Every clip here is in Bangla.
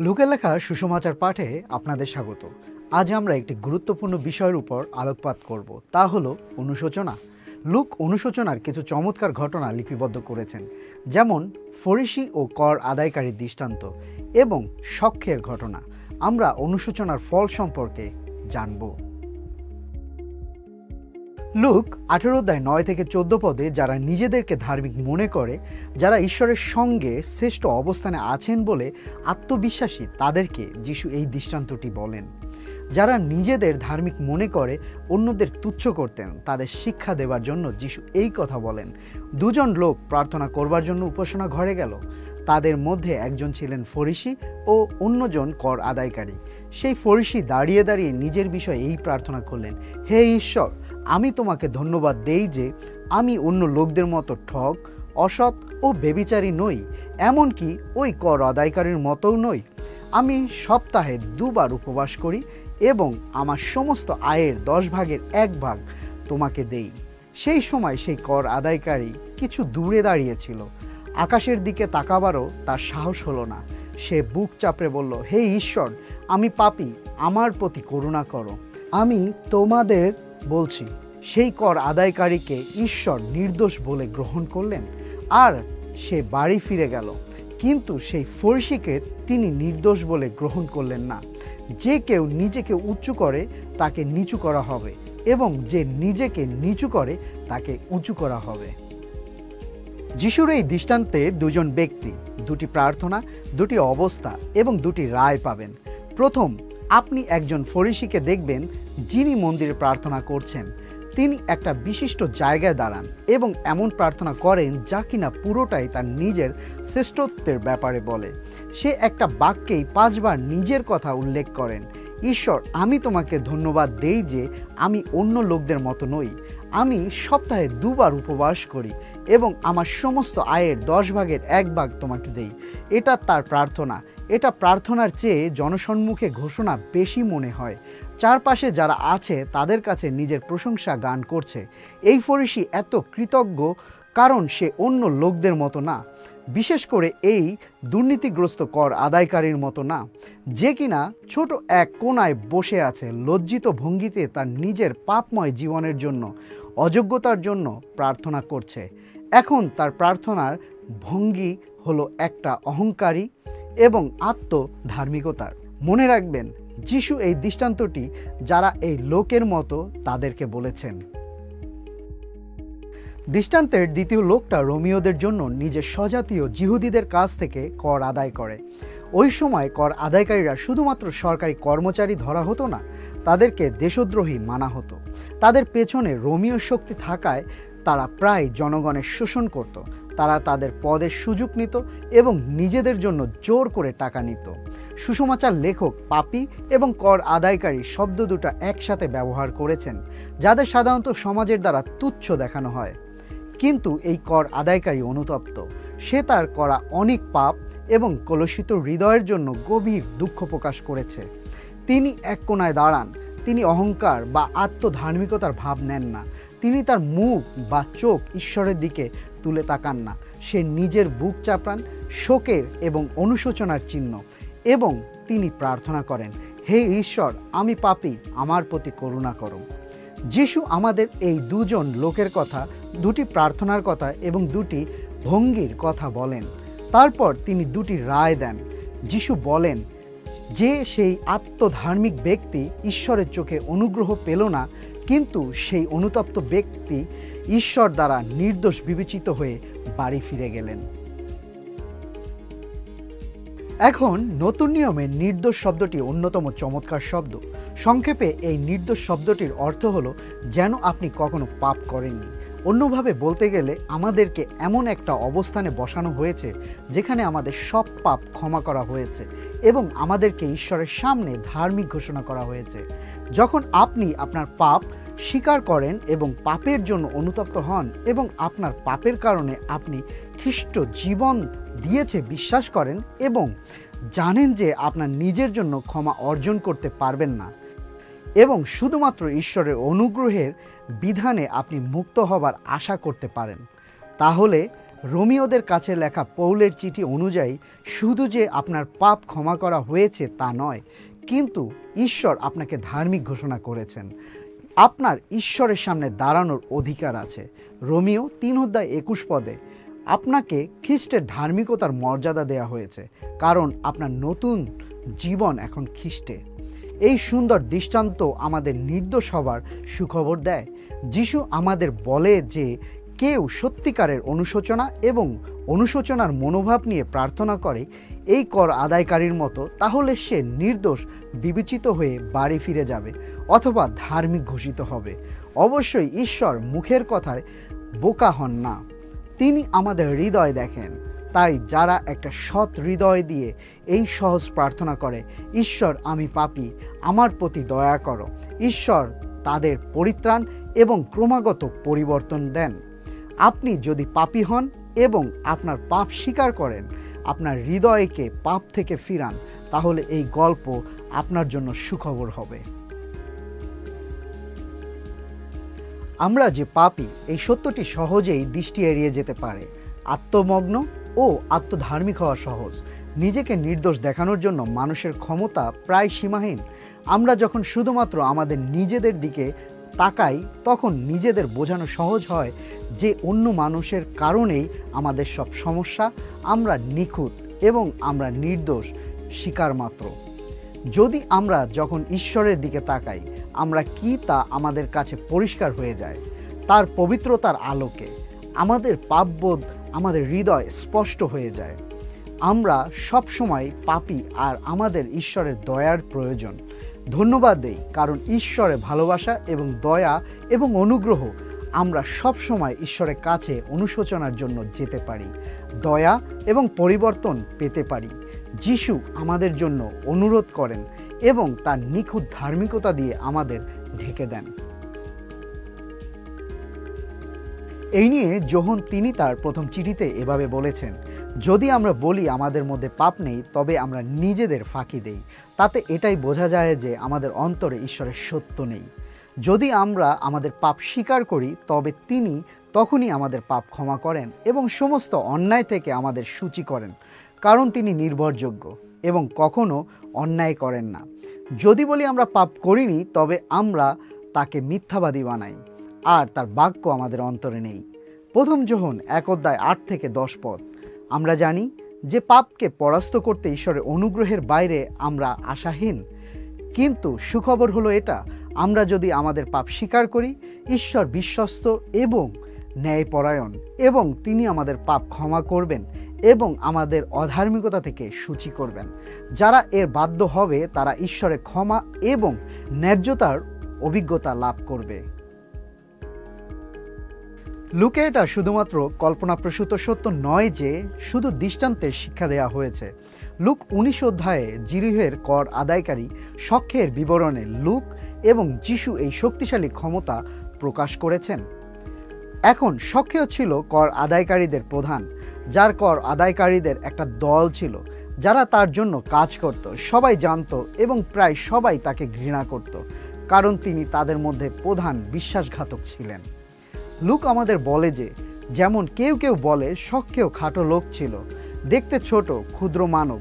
লোকের লেখা সুষমাচার পাঠে আপনাদের স্বাগত। আজ আমরা একটি গুরুত্বপূর্ণ বিষয়ের উপর আলোকপাত করব, তা হলো অনুশোচনা। লুক অনুশোচনার কিছু চমৎকার ঘটনা লিপিবদ্ধ করেছেন, যেমন ফরিসি ও কর আদায়কারীর দৃষ্টান্ত এবং সখ্যের ঘটনা। আমরা অনুশোচনার ফল সম্পর্কে জানব। লুক আঠেরো অধ্যায় নয় থেকে চোদ্দ পদে যারা নিজেদেরকে ধার্মিক মনে করে, যারা ঈশ্বরের সঙ্গে শ্রেষ্ঠ অবস্থানে আছেন বলে আত্মবিশ্বাসী তাদেরকে যিশু এই দৃষ্টান্তটি বলেন। যারা নিজেদের ধার্মিক মনে করে, অন্যদের তুচ্ছ করতেন, তাদের শিক্ষা দেওয়ার জন্য যিশু এই কথা বলেন। দুজন লোক প্রার্থনা করবার জন্য উপাসনা ঘরে গেল। তাদের মধ্যে একজন ছিলেন ফরিসি ও অন্যজন কর আদায়কারী। সেই ফরিসি দাঁড়িয়ে দাঁড়িয়ে নিজের বিষয়ে এই প্রার্থনা করলেন, হে ঈশ্বর, আমি তোমাকে ধন্যবাদ দেই যে আমি অন্য লোকদের মতো ঠক অসৎ ও বেবিচারী নই, এমনকি ওই কর আদায়কারীর মতোও নই। আমি সপ্তাহে দুবার উপবাস করি এবং আমার সমস্ত আয়ের দশ ভাগের এক ভাগ তোমাকে দেই। সেই সময় সেই কর আদায়কারী কিছু দূরে দাঁড়িয়েছিল। আকাশের দিকে তাকাবারও তার সাহস হলো না। সে বুক চাপড়ে বলল, হে ঈশ্বর, আমি পাপি, আমার প্রতি করুণা করো। আমি তোমাদের বলছি, সেই কর আদায়কারীকে ঈশ্বর নির্দোষ বলে গ্রহণ করলেন, আর সে বাড়ি ফিরে গেল। কিন্তু সেই ফরসিকে তিনি নির্দোষ বলে গ্রহণ করলেন না। যে কেউ নিজেকে উঁচু করে, তাকে নিচু করা হবে, এবং যে নিজেকে নিচু করে, তাকে উঁচু করা হবে। যিশুর এই দৃষ্টান্তে দুজন ব্যক্তি, দুটি প্রার্থনা, দুটি অবস্থা এবং দুটি রায় পাবেন। প্রথম, আপনি একজন ফরিসিকে দেখবেন যিনি মন্দিরে প্রার্থনা করছেন। তিনি একটা বিশিষ্ট জায়গায় দাঁড়ান এবং এমন প্রার্থনা করেন যা কিনা পুরোটাই তার নিজের শ্রেষ্ঠত্বের ব্যাপারে বলে। সে একটা বাক্যেই পাঁচবার নিজের কথা উল্লেখ করেন ঈশ্বর, আমি তোমাকে ধন্যবাদ দেই যে আমি অন্য লোকদের মতো নই। আমি সপ্তাহে দুবার উপবাস করি এবং আমার সমস্ত আয়ের দশ ভাগের এক ভাগ তোমাকে দেই। এটা তার প্রার্থনা। এটা প্রার্থনার চেয়ে জনসম্মুখে ঘোষণা বেশি মনে হয়। চারপাশে যারা আছে, তাদের কাছে নিজের প্রশংসা গান করছে। এই ফরিসি এত কৃতজ্ঞ, কারণ সে অন্য লোকদের মতো না। বিশেষ করে এই দুর্নীতিগ্রস্ত কর আদায়কারীর মতো না। যে কিনা ছোট এক কোনায় বসে আছে লজ্জিত ভঙ্গিতে তার নিজের পাপময় জীবনের জন্য, অযোগ্যতার জন্য প্রার্থনা করছে। এখন তার প্রার্থনার ভঙ্গি হলো একটা অহংকারী এবং আত্মধার্মিকতার। মনে রাখবেন, যিশু এই দৃষ্টান্তটি যারা এই লোকের মতো তাদেরকে বলেছেন। দৃষ্টান্তের দ্বিতীয় লোকটা রোমিওদের জন্য নিজের স্বজাতীয় জিহুদিদের কাছ থেকে কর আদায় করে। ওই সময় কর আদায়কারীরা শুধুমাত্র সরকারি কর্মচারী ধরা হতো না, তাদেরকে দেশদ্রোহী মানা হতো। তাদের পেছনে রোমিও শক্তি থাকায় তারা প্রায় জনগণের শোষণ করত। তারা তাদের পদের সুযোগ নিত এবং নিজেদের জন্য জোর করে টাকা নিত। সুষমাচার লেখক পাপি এবং কর আদায়কারী শব্দ দুটো একসাথে ব্যবহার করেছেন, যাদের সাধারণত সমাজের দ্বারা তুচ্ছ দেখানো হয়। কিন্তু এই কর আদায়কারী অনুতপ্ত। সে তার করা অনেক পাপ এবং কলুষিত হৃদয়ের জন্য গভীর দুঃখ প্রকাশ করেছে। তিনি এক কোনায় দাঁড়ান। তিনি অহংকার বা আত্মধার্মিকতার ভাব নেন না। তিনি তার মুখ বা চোখ ঈশ্বরের দিকে তুলে তাকান না। সে নিজের বুক চাপড়ান, শোকের এবং অনুশোচনার চিহ্ন এবং তিনি প্রার্থনা করেন, হে ঈশ্বর, আমি পাপী, আমার প্রতি করুণা করো। যিশু আমাদের এই দুজন লোকের কথা, দুটি প্রার্থনার কথা এবং দুটি ভঙ্গির কথা বলেন। তারপর তিনি দুটি রায় দেন। যিশু বলেন, যে সেই আত্মধার্মিক ব্যক্তি ঈশ্বরের চোখে অনুগ্রহ পেল না, কিন্তু সেই অনুতপ্ত ব্যক্তি ঈশ্বর দ্বারা নির্দোষ বিবেচিত হয়ে বাড়ি ফিরে গেলেন। এখন নতুন নিয়মে নির্দোষ শব্দটি অন্যতম চমৎকার শব্দ। সংক্ষেপে এই নির্দোষ শব্দটির অর্থ হলো যেন আপনি কখনো পাপ করেননি। অন্যভাবে বলতে গেলে আমাদেরকে এমন একটা অবস্থানে বসানো হয়েছে যেখানে আমাদের সব পাপ ক্ষমা করা হয়েছে এবং আমাদেরকে ঈশ্বরের সামনে ধার্মিক ঘোষণা করা হয়েছে। যখন আপনি আপনার পাপ স্বীকার করেন এবং পাপের জন্য অনুতপ্ত হন এবং আপনার পাপের কারণে আপনি খ্রিস্ট জীবন দিয়েছে বিশ্বাস করেন এবং জানেন যে আপনার নিজের জন্য ক্ষমা অর্জন করতে পারবেন না এবং শুধুমাত্র ঈশ্বরের অনুগ্রহের বিধানে আপনি মুক্ত হবার আশা করতে পারেন। তাহলে রোমিওদের কাছে লেখা পৌলের চিঠি অনুযায়ী শুধু যে আপনার পাপ ক্ষমা করা হয়েছে তা নয়, কিন্তু ঈশ্বর আপনাকে ধার্মিক ঘোষণা করেছেন। আপনার ঈশ্বরের সামনে দাঁড়ানোর অধিকার আছে। রোমিও তিন অধ্যায় একুশ পদে, আপনাকে খ্রিস্টের ধার্মিকতার মর্যাদা দেওয়া হয়েছে, কারণ আপনার নতুন জীবন এখন খ্রিস্টে। এই সুন্দর দৃষ্টান্ত আমাদের নির্দোষ হবার সুখবর দেয়। যিশু আমাদের বলে যে, কেউ সত্যিকারের অনুশোচনা এবং অনুশোচনার মনোভাব নিয়ে প্রার্থনা করে, এই কর আদায়কারীর মতো, তাহলে সে নির্দোষ, বিবেচিত হয়ে বাড়ি ফিরে যাবে, অথবা ধার্মিক ঘোষিত হবে। অবশ্যই ঈশ্বর মুখের কথায় বোকা হন না। তিনি আমাদের হৃদয় দেখেন। তাই যারা একটা সৎ হৃদয় দিয়ে এই সহজ প্রার্থনা করে, ঈশ্বর, আমি পাপি, আমার প্রতি দয়া করো। ঈশ্বর তাদের পরিত্রাণ এবং ক্রমাগত পরিবর্তন দেন। আপনি যদি পাপী হন এবং আপনার পাপ স্বীকার করেন, আপনার হৃদয়কে পাপ থেকে ফিরান, তাহলে এই গল্প আপনার জন্য সুখবর হবে। আমরা যে পাপি, এই সত্যটি সহজেই দৃষ্টি এড়িয়ে যেতে পারে। আত্মমগ্ন ও আত্মধার্মিক হওয়া সহজ। নিজেকে নির্দোষ দেখানোর জন্য মানুষের ক্ষমতা প্রায় সীমাহীন। আমরা যখন শুধুমাত্র আমাদের নিজেদের দিকে তাকাই, তখন নিজেদের বোঝানো সহজ হয় যে অন্য মানুষের কারণেই আমাদের সব সমস্যা, আমরা নিখুঁত এবং আমরা নির্দোষ, শিকার মাত্র। যদি আমরা যখন ঈশ্বরের দিকে তাকাই, আমরা কি তা আমাদের কাছে পরিষ্কার হয়ে যায়? তার পবিত্রতার আলোকে। আমাদের পাপবোধ আমাদের হৃদয় স্পষ্ট হয়ে যায়। আমরা সব সময় পাপি আর আমাদের ঈশ্বরের দয়ার প্রয়োজন। ধন্যবাদ দেই কারণ ঈশ্বরের ভালোবাসা এবং দয়া এবং অনুগ্রহ আমরা সব সময় ঈশ্বরের কাছে অনুশোচনার জন্য যেতে পারি। দয়া এবং পরিবর্তন পেতে পারি। যিশু আমাদের জন্য অনুরোধ করেন এবং তার নিখুঁত ধার্মিকতা দিয়ে আমাদের ঢেকে দেন। এই নিয়ে যোহন তিনি তার প্রথম চিঠিতে এভাবে বলেছেন, যদি আমরা বলি আমাদের মধ্যে পাপ নেই, তবে আমরা নিজেদের ফাঁকি দেই। তাতে এটাই বোঝা যায় যে আমাদের অন্তরে ঈশ্বরের সত্য নেই। যদি আমরা আমাদের পাপ স্বীকার করি, তবে তিনি তখনই আমাদের পাপ ক্ষমা করেন এবং সমস্ত অন্যায় থেকে আমাদের সূচি করেন, কারণ তিনি নির্ভরযোগ্য এবং কখনো অন্যায় করেন না। যদি বলি আমরা পাপ করিনি, তবে আমরা তাকে মিথ্যাবাদী বানাই। আর তার বাক্য আমাদের অন্তরে নেই। প্রথম যোহন এক অধ্যায় আট থেকে দশ পদ, আমরা জানি যে পাপকে পরাস্ত করতে ঈশ্বরের অনুগ্রহের বাইরে আমরা আশাহীন। কিন্তু সুখবর হলো এটা, আমরা যদি আমাদের পাপ স্বীকার করি, ঈশ্বর বিশ্বস্ত এবং ন্যায়পরায়ণ এবং তিনি আমাদের পাপ ক্ষমা করবেন এবং আমাদের অধার্মিকতা থেকে সূচি করবেন। যারা এর বাধ্য হবে, তারা ঈশ্বরের ক্ষমা এবং ন্যায্যতার অভিজ্ঞতা লাভ করবে। লুকে এটা শুধুমাত্র কল্পনাপ্রসূত সত্য নয় যে শুধু দৃষ্টান্তের শিক্ষা দেওয়া হয়েছে। লুক উনিশ অধ্যায়ে জিরিহের কর আদায়কারী সখ্যের বিবরণে লুক এবং যিশু এই শক্তিশালী ক্ষমতা প্রকাশ করেছেন। এখন সখ্যেয় ছিল কর আদায়কারীদের প্রধান। যার কর আদায়কারীদের একটা দল ছিল। যারা তার জন্য কাজ করত, সবাই জানত এবং প্রায় সবাই তাকে ঘৃণা করত। কারণ তিনি তাদের মধ্যে প্রধান বিশ্বাসঘাতক ছিলেন। লুক আমাদের বলে যে, যেমন কেউ কেউ বলে সখ্যেও খাটো লোক ছিল। দেখতে ছোট, ক্ষুদ্র মানব।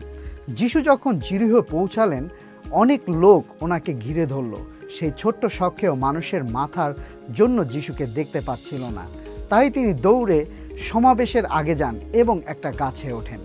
যিশু যখন জিরিহ পৌঁছালেন, অনেক লোক ওনাকে ঘিরে ধরল। সেই ছোট্ট সখ্যেও মানুষের মাথার জন্য যিশুকে দেখতে পাচ্ছিল না। তাই তিনি দৌড়ে সমাবেশের আগে যান এবং একটা গাছে ওঠেন।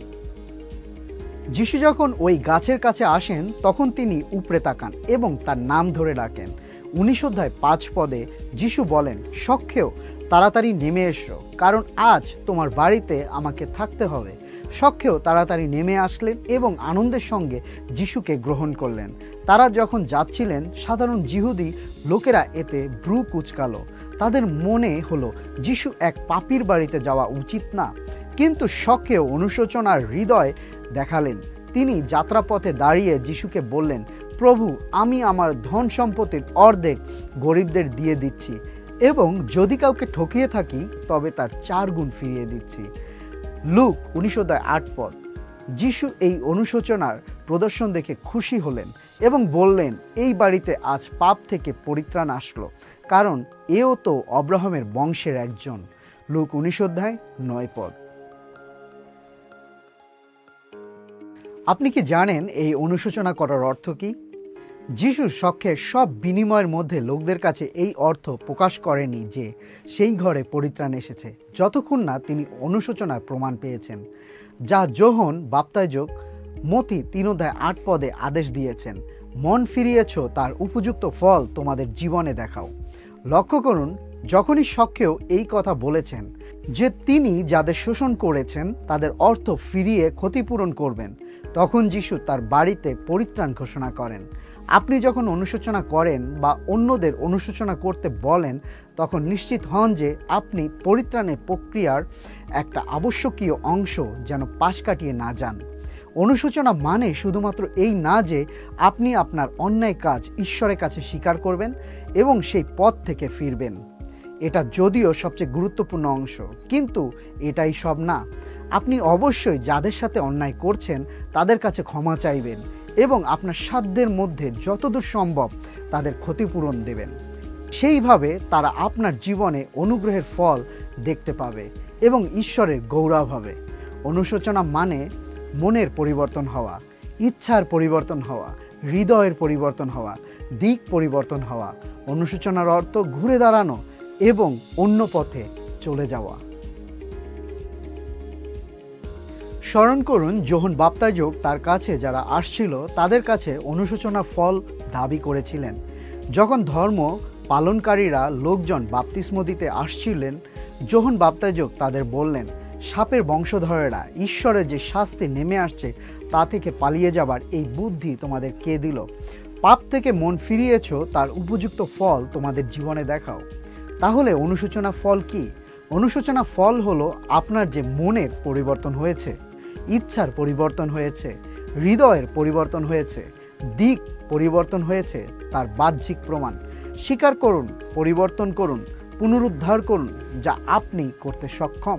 যিশু যখন ওই গাছের কাছে আসেন, তখন তিনি উপরে তাকান এবং তার নাম ধরে ডাকেন। উনিশ অধ্যায় পাঁচ পদে যিশু বলেন সখ্যেও তাড়াতাড়ি নেমে এসো, কারণ আজ তোমার বাড়িতে আমাকে থাকতে হবে। সখ্যেও তাড়াতাড়ি নেমে আসলেন এবং আনন্দের সঙ্গে যিশুকে গ্রহণ করলেন। তারা যখন যাচ্ছিলেন, সাধারণ জিহুদি লোকেরা এতে ব্রু কুচকালো। তাদের মনে হলো, যিশু এক পাপির বাড়িতে যাওয়া উচিত না। কিন্তু শখেও অনুশোচনার হৃদয় দেখালেন। তিনি যাত্রাপথে দাঁড়িয়ে যিশুকে বললেন, প্রভু, আমি আমার ধন সম্পত্তির অর্ধেক গরিবদের দিয়ে দিচ্ছি। এবং যদি কাউকে ঠকিয়ে থাকি, তবে তার চার গুণ ফিরিয়ে দিচ্ছি। লুক উনিশশো আট পদ। যিশু এই অনুশোচনার প্রদর্শন দেখে খুশি হলেন এবং বললেন, এই বাড়িতে আজ পাপ থেকে পরিত্রাণ আসলো, কারণ এও তো অব্রাহমের বংশের একজন। লুক, উনিশ অধ্যায় নয় পদ। আপনি কি জানেন এই অনুশোচনা করার অর্থ কী? যিশু শখের সব বিনিময়ের মধ্যে লোকদের কাছে এই অর্থ প্রকাশ করেনি যে সেই ঘরে পরিত্রাণ এসেছে। যতক্ষণ না তিনি অনুশোচনায় প্রমাণ পেয়েছেন, যা যোহন বাপ্তায়যোগ মতি তিন আট পদে আদেশ দিয়েছেন, মন ফিরিয়েছ, তার উপযুক্ত ফল তোমাদের জীবনে দেখাও। লক্ষ্য করুন, যখনই শখেও এই কথা বলেছেন যে তিনি যাদের শোষণ করেছেন, তাদের অর্থ ফিরিয়ে ক্ষতিপূরণ করবেন তখন যিশু তার বাড়িতে পরিত্রাণ ঘোষণা করেন। আপনি যখন অনুশোচনা করেন বা অন্যদের অনুশোচনা করতে বলেন, তখন নিশ্চিত হন যে আপনি পরিত্রাণের প্রক্রিয়ার একটা আবশ্যকীয় অংশ যেন পাশ কাটিয়ে না যান। অনুশোচনা মানে শুধুমাত্র এই না যে আপনি আপনার অন্যায় কাজ ঈশ্বরের কাছে স্বীকার করবেন এবং সেই পথ থেকে ফিরবেন। এটা যদিও সবচেয়ে গুরুত্বপূর্ণ অংশ, কিন্তু এটাই সব না। আপনি অবশ্যই যাদের সাথে অন্যায় করছেন, তাদের কাছে ক্ষমা চাইবেন এবং আপনার সাধ্যের মধ্যে যতদূর সম্ভব তাদের ক্ষতিপূরণ দেবেন। সেইভাবে তারা আপনার জীবনে অনুগ্রহের ফল দেখতে পাবে এবং ঈশ্বরের গৌরব হবে। অনুশোচনা মানে মনের পরিবর্তন হওয়া, ইচ্ছার পরিবর্তন হওয়া, হৃদয়ের পরিবর্তন হওয়া, দিক পরিবর্তন হওয়া, অনুশোচনার অর্থ ঘুরে দাঁড়ানো এবং অন্য পথে চলে যাওয়া। স্মরণ করুন যখন বাপ্তাযোগ তার কাছে যারা আসছিল, তাদের কাছে অনুশোচনা ফল দাবি করেছিলেন। যখন ধর্ম পালনকারীরা লোকজন বাপ্তিস্ম দিতে আসছিলেন যখন বাপ্তাযোগ তাদের বললেন, সাপের বংশধরেরা, ঈশ্বরের যে শাস্তি নেমে আসছে, তা থেকে পালিয়ে যাবার এই বুদ্ধি তোমাদের কে দিল? পাপ থেকে মন ফিরিয়েছ, তার উপযুক্ত ফল তোমাদের জীবনে দেখাও। তাহলে অনুশোচনা ফল কি? অনুশোচনা ফল হলো আপনার যে মনের পরিবর্তন হয়েছে। ইচ্ছার পরিবর্তন হয়েছে, হৃদয়ের পরিবর্তন হয়েছে, দিক পরিবর্তন হয়েছে, তার বাহ্যিক প্রমাণ। স্বীকার করুন, পরিবর্তন করুন, পুনরুদ্ধার করুন, যা আপনি করতে সক্ষম।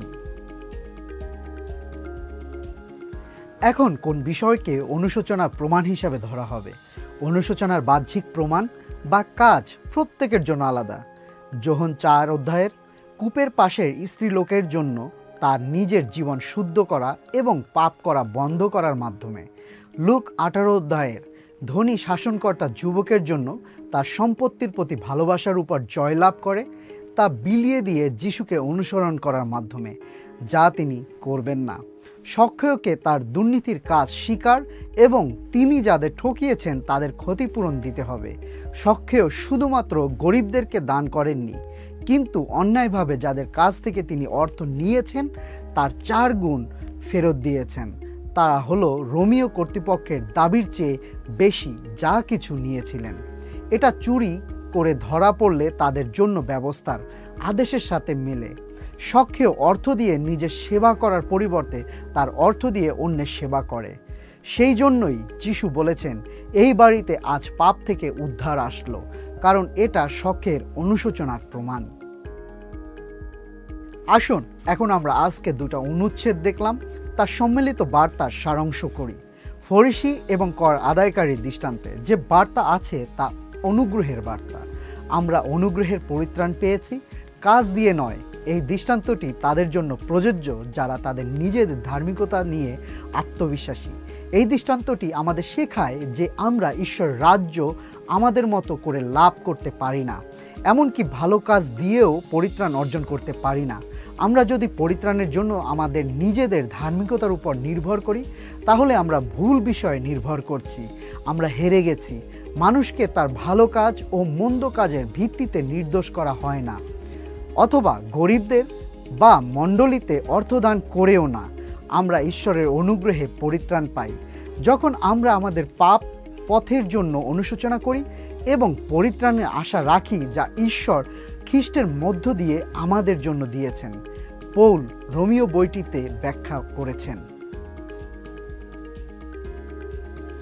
এখন কোন বিষয়কে অনুশোচনার প্রমাণ হিসাবে ধরা হবে? অনুশোচনার বাহ্যিক প্রমাণ বা কাজ প্রত্যেকের জন্য আলাদা। যোহন চার অধ্যায়ের কূপের পাশের স্ত্রী লোকের জন্য তার নিজের জীবন শুদ্ধ করা এবং পাপ করা বন্ধ করার মাধ্যমে। লুক আঠারো অধ্যায়ের, ধনী শাসনকর্তা যুবকের জন্য তার সম্পত্তির প্রতি ভালোবাসার উপর জয়লাভ করে, তা বিলিয়ে দিয়ে যিশুকে অনুসরণ করার মাধ্যমে, যা তিনি করবেন না। সক্ষয়কে তার দুর্নীতির কাজ স্বীকার এবং তিনি যাদের ঠকিয়েছেন তাদের ক্ষতিপূরণ দিতে হবে। সক্ষেয় শুধুমাত্র গরিবদেরকে দান করেননি কিন্তু অন্যায়ভাবে যাদের কাছ থেকে তিনি অর্থ নিয়েছেন, তার চার গুণ ফেরত দিয়েছেন। তারা হলো রোমিও কর্তৃপক্ষের দাবির চেয়ে বেশি যা কিছু নিয়েছিলেন। এটা চুরি করে ধরা পড়লে তাদের জন্য ব্যবস্থার আদেশের সাথে মেলে। সক্ষেয় অর্থ দিয়ে নিজের সেবা করার পরিবর্তে তার অর্থ দিয়ে অন্যের সেবা করে। সেই জন্যই যিশু বলেছেন, এই বাড়িতে আজ পাপ থেকে উদ্ধার আসলো। কারণ এটা শখের অনুশোচনার প্রমাণ। আসুন, এখন আমরা আজকে দুটো অনুচ্ছেদ দেখলাম, তার সম্মিলিত বার্তার সারাংশ করি। ফরিসি এবং কর আদায়কারীর দৃষ্টান্তে যে বার্তা আছে তা অনুগ্রহের বার্তা। আমরা অনুগ্রহের পরিত্রাণ পেয়েছি, কাজ দিয়ে নয়, এই দৃষ্টান্তটি তাদের জন্য প্রযোজ্য যারা তাদের নিজেদের ধার্মিকতা নিয়ে আত্মবিশ্বাসী। এই দৃষ্টান্তটি আমাদের শেখায় যে আমরা ঈশ্বর রাজ্য আমাদের মতো করে লাভ করতে পারি না। এমনকি ভালো কাজ দিয়েও পরিত্রাণ অর্জন করতে পারি না। আমরা যদি পরিত্রাণের জন্য আমাদের নিজেদের ধার্মিকতার উপর নির্ভর করি, তাহলে আমরা ভুল বিষয়ে নির্ভর করছি। আমরা হেরে গেছি। মানুষকে তার ভালো কাজ ও মন্দ কাজের ভিত্তিতে নির্দোষ করা হয় না। অথবা গরিবদের বা মণ্ডলীতে অর্থদান করেও না। আমরা ঈশ্বরের অনুগ্রহে পরিত্রাণ পাই। যখন আমরা আমাদের পাপ পথের জন্য অনুশোচনা করি এবং পরিত্রাণের আশা রাখি যা ঈশ্বর খ্রিস্টের মধ্য দিয়ে আমাদের জন্য দিয়েছেন। পৌল রোমিও বইটিতে ব্যাখ্যা করেছেন।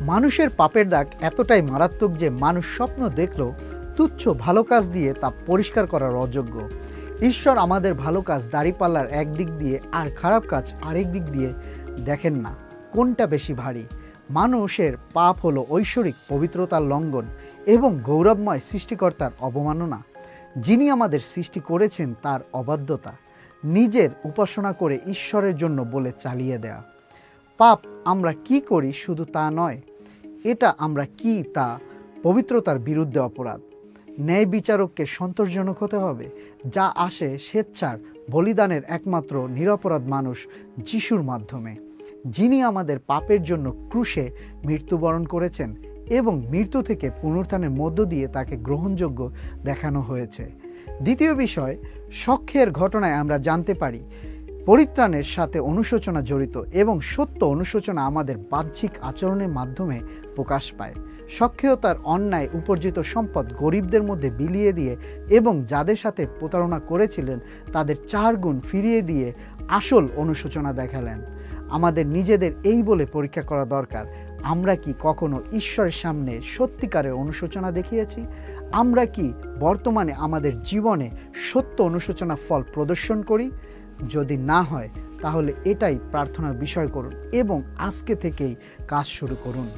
মানুষের পাপের দাগ এতটাই মারাত্মক যে মানুষ স্বপ্ন দেখল তুচ্ছ ভালো কাজ দিয়ে তা পরিষ্কার করার অযোগ্য। ঈশ্বর আমাদের ভালো কাজ দাড়িপাল্লার একদিক দিয়ে আর খারাপ কাজ আরেক দিক দিয়ে দেখেন না, কোনটা বেশি ভারী? মানুষের পাপ হলো ঐশ্বরিক পবিত্রতার লঙ্ঘন এবং গৌরবময় সৃষ্টিকর্তার অবমাননা। যিনি আমাদের সৃষ্টি করেছেন তার অবাধ্যতা, নিজের উপাসনা করে ঈশ্বরের জন্য বলে চালিয়ে দেয়া। পাপ আমরা কি করি শুধু তা নয়, এটা আমরা কি তা পবিত্রতার বিরুদ্ধে অপরাধ। ন্যায় বিচারককে সন্তোষজনক হতে হবে, যা আসে স্বেচ্ছার, বলিদানের একমাত্র নিরপরাধ মানুষ যিশুর মাধ্যমে। যিনি আমাদের পাপের জন্য ক্রুশে মৃত্যুবরণ করেছেন এবং মৃত্যু থেকে পুনরুত্থানের মধ্য দিয়ে তাকে গ্রহণযোগ্য দেখানো হয়েছে। দ্বিতীয় বিষয়, সখ্যের ঘটনায় আমরা জানতে পারি, পরিত্রাণের সাথে অনুশোচনা জড়িত এবং সত্য অনুশোচনা আমাদের বাহ্যিক আচরণের মাধ্যমে প্রকাশ পায়। সক্ষেয়তার অন্যায় উপার্জিত সম্পদ গরিবদের মধ্যে বিলিয়ে দিয়ে এবং যাদের সাথে প্রতারণা করেছিলেন, তাদের চার গুণ ফিরিয়ে দিয়ে আসল অনুশোচনা দেখালেন। আমাদের নিজেদের এই বলে পরীক্ষা করা দরকার। আমরা কি কখনো ঈশ্বরের সামনে সত্যিকারের অনুশোচনা দেখিয়েছি? আমরা কি বর্তমানে আমাদের জীবনে সত্য অনুশোচনা ফল প্রদর্শন করি? যদি না হয়, তাহলে এটাই প্রার্থনার বিষয় করুন এবং আজকে থেকেই কাজ শুরু করুন।